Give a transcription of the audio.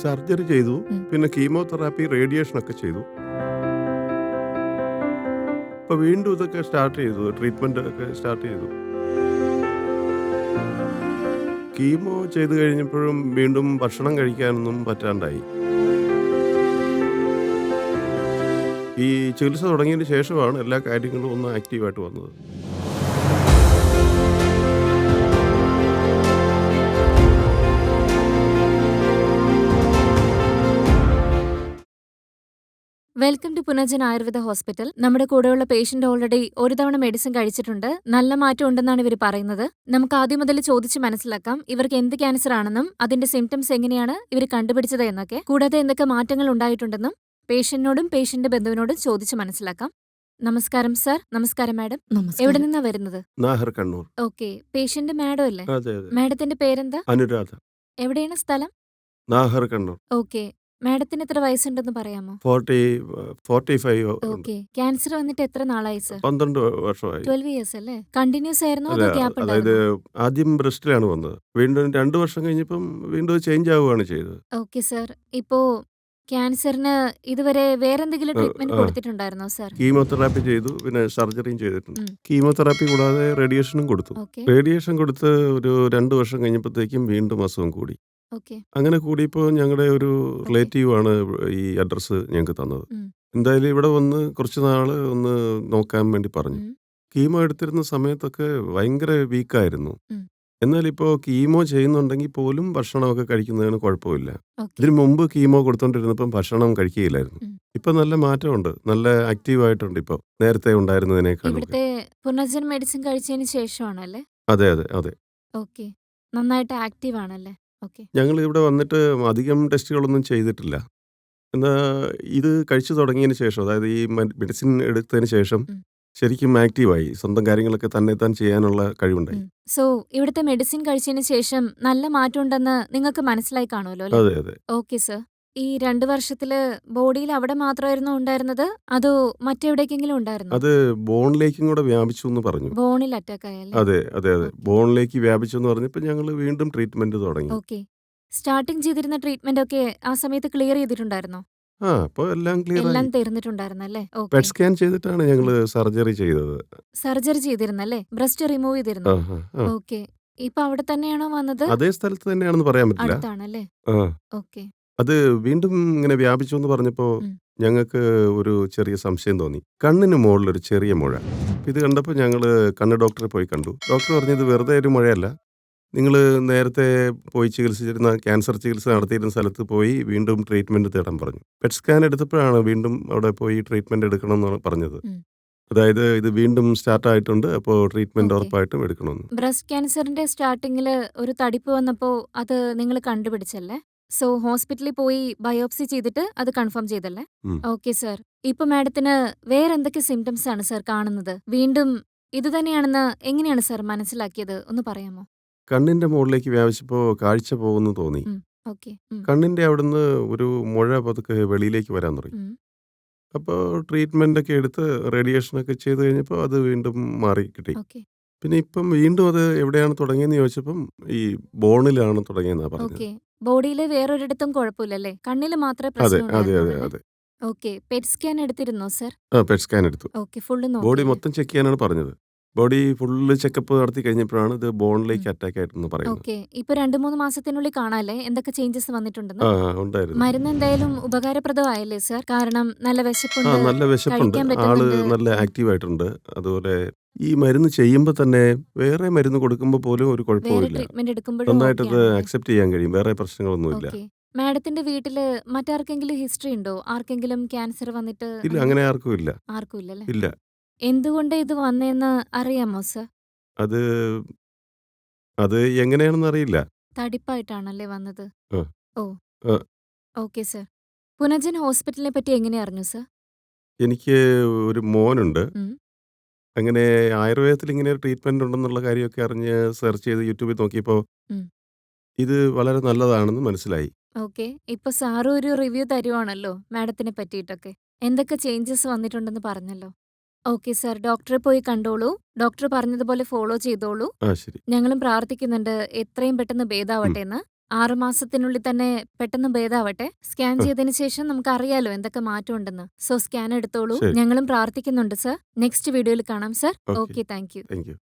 Surgery ചെയ്തു. പിന്നെ chemotherapy radiation ഒക്കെ ചെയ്തു. അപ്പൊ വീണ്ടും ഇതൊക്കെ സ്റ്റാർട്ട് ചെയ്തു. ട്രീറ്റ്മെന്റ് ഒക്കെ സ്റ്റാർട്ട് ചെയ്തു. കീമോ ചെയ്തു കഴിഞ്ഞപ്പോഴും വീണ്ടും ഭക്ഷണം കഴിക്കാനൊന്നും പറ്റാണ്ടായി. ഈ ചികിത്സ തുടങ്ങിയതിന് ശേഷമാണ് എല്ലാ കാര്യങ്ങളും ഒന്ന് ആക്റ്റീവായിട്ട് വന്നത്. Welcome to Punarjan Ayurveda hospital. നമ്മുടെ കൂടെയുള്ള പേഷ്യന്റ് ഓൾറെഡി ഒരു തവണ മെഡിസിൻ കഴിച്ചിട്ടുണ്ട്. നല്ല മാറ്റം ഉണ്ടെന്നാണ് ഇവർ പറയുന്നത്. നമുക്ക് ആദ്യം മുതൽ ചോദിച്ച് മനസ്സിലാക്കാം. ഇവർക്ക് എന്ത് ക്യാൻസർ ആണെന്നും അതിന്റെ സിംറ്റംസ് എങ്ങനെയാണ് ഇവർ കണ്ടുപിടിച്ചത് എന്നൊക്കെ. കൂടാതെ എന്തൊക്കെ മാറ്റങ്ങൾ ഉണ്ടായിട്ടുണ്ടെന്നും പേഷ്യന്റിനോടും പേഷ്യന്റ് ബന്ധുവിനോടും ചോദിച്ച് മനസ്സിലാക്കാം. നമസ്കാരം സർ നമസ്കാരം മാഡം എവിടെ നിന്നാണ് നിന്നാ വരുന്നത്? Nahar Kannur. Okay patient madam അല്ലേ? അതെ അതെ. മാഡത്തിന്റെ പേരെന്താ? അനുരാധ. എവിടെയാണ് സ്ഥലം? നാഹർ കണ്ണൂർ. ഓക്കെ മാഡത്തിന് എത്ര വയസ്സുണ്ടെന്ന് പറയാമോ? Forty forty five okay. Cancer വന്നിട്ട് എത്ര നാളായി സർ? പന്ത്രണ്ട് വർഷമായി. ട്വൽവ് ഇയേഴ്സ് അല്ലേ? കണ്ടിന്യൂസ് ആയിരുന്നു അതോ ഗ്യാപ്പ് അതായത് ആദ്യം ബ്രസ്റ്റിലാണ് വന്നത്. വീണ്ടും രണ്ടു വർഷം കഴിഞ്ഞപ്പം വീണ്ടും ചേഞ്ച് ആവുകയാണ് ചെയ്തത്. Okay sir. ഇപ്പോ ക്യാൻസറിന് ഇതുവരെ വേറെന്തെങ്കിലും ട്രീറ്റ്മെന്റ് കൊടുത്തിട്ടുണ്ടായിരുന്നോ സർ? കീമോതെറാപ്പി ചെയ്തു പിന്നെ സർജറിയും ചെയ്തിട്ടുണ്ട്. കീമോതെറാപ്പി കൂടാതെ റേഡിയേഷനും കൊടുത്തു. റേഡിയേഷൻ കൊടുത്ത് ഒരു രണ്ടു വർഷം കഴിഞ്ഞപ്പോഴത്തേക്കും വീണ്ടും അസുഖം കൂടി. ഓക്കെ. അങ്ങനെ കൂടിയപ്പോൾ ഞങ്ങളുടെ ഒരു റിലേറ്റീവ് ആണ് ഈ അഡ്രസ്സ് ഞങ്ങൾക്ക് തന്നത്. എന്തായാലും ഇവിടെ വന്ന് കുറച്ച് നാൾ ഒന്ന് നോക്കാൻ വേണ്ടി പറഞ്ഞു. കീമോ എടുത്തിരുന്ന സമയത്തൊക്കെ ഭയങ്കര വീക്കായിരുന്നു. എന്നാൽ ഇപ്പോൾ കീമോ ചെയ്യുന്നുണ്ടെങ്കിൽ പോലും ഭക്ഷണമൊക്കെ കഴിക്കുന്നതിന് കുഴപ്പമില്ല. ഇതിനു ഇതിന് മുമ്പ് കീമോ കൊടുത്തോണ്ടിരുന്നപ്പം ഭക്ഷണം കഴിക്കുകയില്ലായിരുന്നു. ഇപ്പൊ നല്ല മാറ്റമുണ്ട്. നല്ല ആക്റ്റീവ് ആയിട്ടുണ്ട് ഇപ്പൊ. നേരത്തെ ഉണ്ടായിരുന്നതിനേക്കാൾ ഇവിടുത്തെ പുനർജൻ മെഡിസിൻ കഴിച്ചതിന് ശേഷമാണല്ലേ? അതെ അതെ അതെ. ഓക്കെ. നന്നായിട്ട് ആക്റ്റീവ് ആണല്ലേ? ഓക്കെ. ഞങ്ങൾ ഇവിടെ വന്നിട്ട് അധികം ടെസ്റ്റുകളൊന്നും ചെയ്തിട്ടില്ല. എന്നാൽ ഇത് കഴിച്ചു തുടങ്ങിയതിന് ശേഷം അതായത് ഈ മെഡിസിൻ എടുത്തതിന് ശേഷം. ശരിക്കും ആക്റ്റീവായി. സ്വന്തം കാര്യങ്ങളൊക്കെ തന്നെ താൻ ചെയ്യാനുള്ള കഴിവുണ്ടായി. സോ ഇവിടുത്തെ മെഡിസിൻ കഴിച്ചതിന് ശേഷം നല്ല മാറ്റം ഉണ്ടെന്ന് നിങ്ങൾക്ക് മനസ്സിലായി കാണുമല്ലോ അല്ലേ? അതെ അതെ. Okay sir. ഈ രണ്ടു വർഷത്തിൽ ബോഡിയിൽ അവിടെ മാത്രമായിരുന്നു ഉണ്ടായിരുന്നത്? അതോ മറ്റെവിടേക്കെങ്കിലും ഉണ്ടായിരുന്നു? അത് ബോണിലേക്കും കൂടെ വ്യാപിച്ചു എന്ന് പറഞ്ഞു. ബോണിൽ അറ്റാക്ക് ആയല്ലേ അതെ അതെ അതെ. ഓക്കേ. ബോണിലേക്ക് വ്യാപിച്ചു എന്ന് പറഞ്ഞപ്പോ ഞങ്ങൾ വീണ്ടും ട്രീറ്റ്മെന്റ് തുടങ്ങി. ഓക്കെ. സ്റ്റാർട്ടിങ് ചെയ്തിരുന്ന ട്രീറ്റ്മെന്റ് ഒക്കെ ആ സമയത്ത് ക്ലിയർ ചെയ്തിട്ടുണ്ടായിരുന്നോ? ആ അപ്പോൾ എല്ലാം ക്ലിയർ എല്ലാം തീർന്നിട്ടുണ്ടായിരുന്നു തീർന്നിട്ടുണ്ടായിരുന്നല്ലേ ഓക്കെ. പെറ്റ് സ്കാൻ ചെയ്തിട്ടാണ് ഞങ്ങൾ സർജറി ചെയ്തത്. സർജറി ചെയ്തിരുന്നല്ലേ ബ്രസ്റ്റ് റിമൂവ് ചെയ്തിരുന്നു? ആ, ആ. ഓക്കെ. ഇപ്പൊ അവിടെ തന്നെയാണോ വന്നത്? അതേ സ്ഥലത്ത് തന്നെയാണെന്ന് പറയാൻ പറ്റില്ല. അടുത്താണല്ലേ? ആ. ഓക്കെ. അത് വീണ്ടും ഇങ്ങനെ വ്യാപിച്ചു എന്ന് പറഞ്ഞപ്പോൾ ഉം. ഞങ്ങൾക്ക് ഒരു ചെറിയ സംശയം തോന്നി. കണ്ണിന് മുകളിൽ ഒരു ചെറിയ മുഴ. ഇത് കണ്ടപ്പോൾ ഞങ്ങൾ കണ്ണ് ഡോക്ടറെ പോയി കണ്ടു. ഡോക്ടർ പറഞ്ഞു ഇത് വെറുതെ ഒരു മുഴയല്ല. നിങ്ങൾ നേരത്തെ പോയി ചികിത്സിച്ചിരുന്ന ക്യാൻസർ ചികിത്സ നടത്തിയിരുന്ന സ്ഥലത്ത് പോയി വീണ്ടും ട്രീറ്റ്മെന്റ് തേടാൻ പറഞ്ഞു. പെറ്റ് സ്കാൻ എടുത്തപ്പോഴാണ് വീണ്ടും അവിടെ പോയി ട്രീറ്റ്മെന്റ് എടുക്കണം എന്ന് പറഞ്ഞത്. ഉം. അതായത് ഇത് വീണ്ടും സ്റ്റാർട്ട് ആയിട്ടുണ്ട്. അപ്പോൾ ട്രീറ്റ്മെന്റ് ഓക്കേ. ഉറപ്പായിട്ടും എടുക്കണമെന്ന്. ബ്രസ്റ്റ് ക്യാൻസറിന്റെ സ്റ്റാർട്ടിങ്ങിൽ ഒരു തടിപ്പ് വന്നപ്പോൾ അത് നിങ്ങൾ കണ്ടുപിടിച്ചല്ലേ? സോ ഹോസ്പിറ്റലിൽ പോയി ബയോപ്സി ചെയ്തിട്ട് അത് കൺഫേം ചെയ്തല്ലേ? ഉം. Okay sir. ഇപ്പൊ മാഡത്തിന് വേറെ എന്തൊക്കെ സിംറ്റംസ് ആണ് സർ കാണുന്നത്? വീണ്ടും ഇത് തന്നെയാണെന്ന് എങ്ങനെയാണ് സർ മനസ്സിലാക്കിയത്? ഒന്ന് പറയാമോ? കണ്ണിന്റെ മുകളിലേക്ക് വ്യാപിച്ചപ്പോൾ കാഴ്ച പോകുന്നു തോന്നി. ഓക്കെ കണ്ണിന്റെ അവിടുന്ന് ഒരു മുഴ പതുക്കെ വെളിയിലേക്ക് വരാൻ തുടങ്ങി. അപ്പോൾ ട്രീറ്റ്മെന്റ് ഒക്കെ എടുത്ത് റേഡിയേഷൻ ഒക്കെ ചെയ്ത് കഴിഞ്ഞപ്പോൾ അത് വീണ്ടും മാറി കിട്ടി. ഓക്കെ. പിന്നെ ഇപ്പം വീണ്ടും അത് എവിടെയാണ് തുടങ്ങിയെന്ന് ചോദിച്ചപ്പം ഈ ബോണിലാണ് തുടങ്ങിയെന്നാ പറഞ്ഞത്. ബോഡിയിൽ ബോഡിയിലെ വേറൊരിടത്തും കുഴപ്പമില്ലല്ലേ? കണ്ണിൽ മാത്രമേ അതെ പ്രശ്നം അതെ അതെ അതെ. ഓക്കെ. പെറ്റ് സ്കാൻ എടുത്തിരുന്നോ സർ? ആ പെറ്റ് സ്കാൻ എടുത്തു. ഓക്കെ ഫുള്ള് ബോഡി മൊത്തം ചെക്ക് ചെയ്യാനാണ് പറഞ്ഞത്. ബോഡി ഫുള്ള് ചെക്കപ്പ് നടത്തി കഴിഞ്ഞപ്പോഴാണ് ഇത് ബോണിലേക്ക്. അറ്റാക്ക് ആയിട്ടെന്ന് പറയുന്നത്. ഓക്കെ. ഇപ്പൊ രണ്ടു മൂന്ന് മാസത്തിനുള്ളിൽ കാണാല്ലേ? എന്തൊക്കെ ചേഞ്ചസ് വന്നിട്ടുണ്ടെന്ന്? ആ ഉണ്ടായിരുന്നു. മരുന്ന് എന്തായാലും ഉപകാരപ്രദമായല്ലേ സർ കാരണം നല്ല ആ വിശപ്പുണ്ട് നല്ല വിശപ്പുണ്ട്. കഴിക്കാൻ ആൾ പറ്റുന്നുണ്ട്. നല്ല. ആക്റ്റീവ് ആയിട്ടുണ്ട്. അതുപോലെ ഈ മരുന്ന് ചെയ്യുമ്പോൾ തന്നെ വേറെ മരുന്ന് കൊടുക്കുമ്പോൾ പോലും ഒരു വേറെ കുഴപ്പമില്ല ട്രീറ്റ്മെന്റ് എടുക്കുമ്പോഴും നന്നായിട്ട് ഇത് ഓക്കെയാണല്ലേ? അക്സെപ്റ്റ് ചെയ്യാൻ കഴിയും. വേറെ പ്രശ്നങ്ങളൊന്നുമില്ല. ഓക്കെ. മാഡത്തിന്റെ വീട്ടിൽ മറ്റാർക്കെങ്കിലും ഹിസ്റ്ററി ഉണ്ടോ? ആർക്കെങ്കിലും ക്യാൻസർ വന്നിട്ട് ഇല്ല അങ്ങനെ ആർക്കും ഇല്ല. ആർക്കും ഇല്ലല്ലേ ഇല്ല. എന്തുകൊണ്ട് ഇത് വന്നേന്ന് അറിയാമോ സർ? അത് അത് എങ്ങനെയാണെന്ന് അറിയില്ല. തടിപ്പായിട്ടാണല്ലേ വന്നത്? ആ. ഓ. ആ. Okay sir. പുനർജൻ ഹോസ്പിറ്റലിനെ പറ്റി എങ്ങനെ അറിഞ്ഞു സർ? എനിക്ക് ഒരു മോനുണ്ട്. ഉം. അങ്ങനെ ആയുർവേദത്തിൽ ഇങ്ങനെ ഒരു ട്രീറ്റ്മെന്റ് ഉണ്ടെന്നുള്ള കാര്യമൊക്കെ അറിഞ്ഞ് സെർച്ച് ചെയ്ത് യൂട്യൂബിൽ നോക്കിയപ്പോ ഉം. ഇത് വളരെ നല്ലതാണെന്ന് മനസ്സിലായി. ഓക്കെ. ഇപ്പൊ സാറും ഒരു റിവ്യൂ തരുവാണല്ലോ മാഡത്തിനെ പറ്റിയിട്ടൊക്കെ. എന്തൊക്കെ ചേഞ്ചസ് വന്നിട്ടുണ്ടെന്ന് പറഞ്ഞല്ലോ. ഓക്കെ സർ ഡോക്ടറെ പോയി കണ്ടോളൂ. ഡോക്ടർ പറഞ്ഞതുപോലെ ഫോളോ ചെയ്തോളൂ. ആ ശരി. ഞങ്ങളും പ്രാർത്ഥിക്കുന്നുണ്ട് എത്രയും പെട്ടെന്ന് ഭേദാവട്ടെ എന്ന്. ആറു മാസത്തിനുള്ളിൽ തന്നെ പെട്ടെന്ന് ഭേദാവട്ടെ. സ്കാൻ ചെയ്തതിന് ശേഷം നമുക്ക് അറിയാലോ എന്തൊക്കെ മാറ്റം ഉണ്ടെന്ന് സോ സ്കാൻ എടുത്തോളൂ. ശരി. ഞങ്ങളും പ്രാർത്ഥിക്കുന്നുണ്ട് സർ. നെക്സ്റ്റ് വീഡിയോയിൽ കാണാം sir. Okay. Okay thank you. Thank you.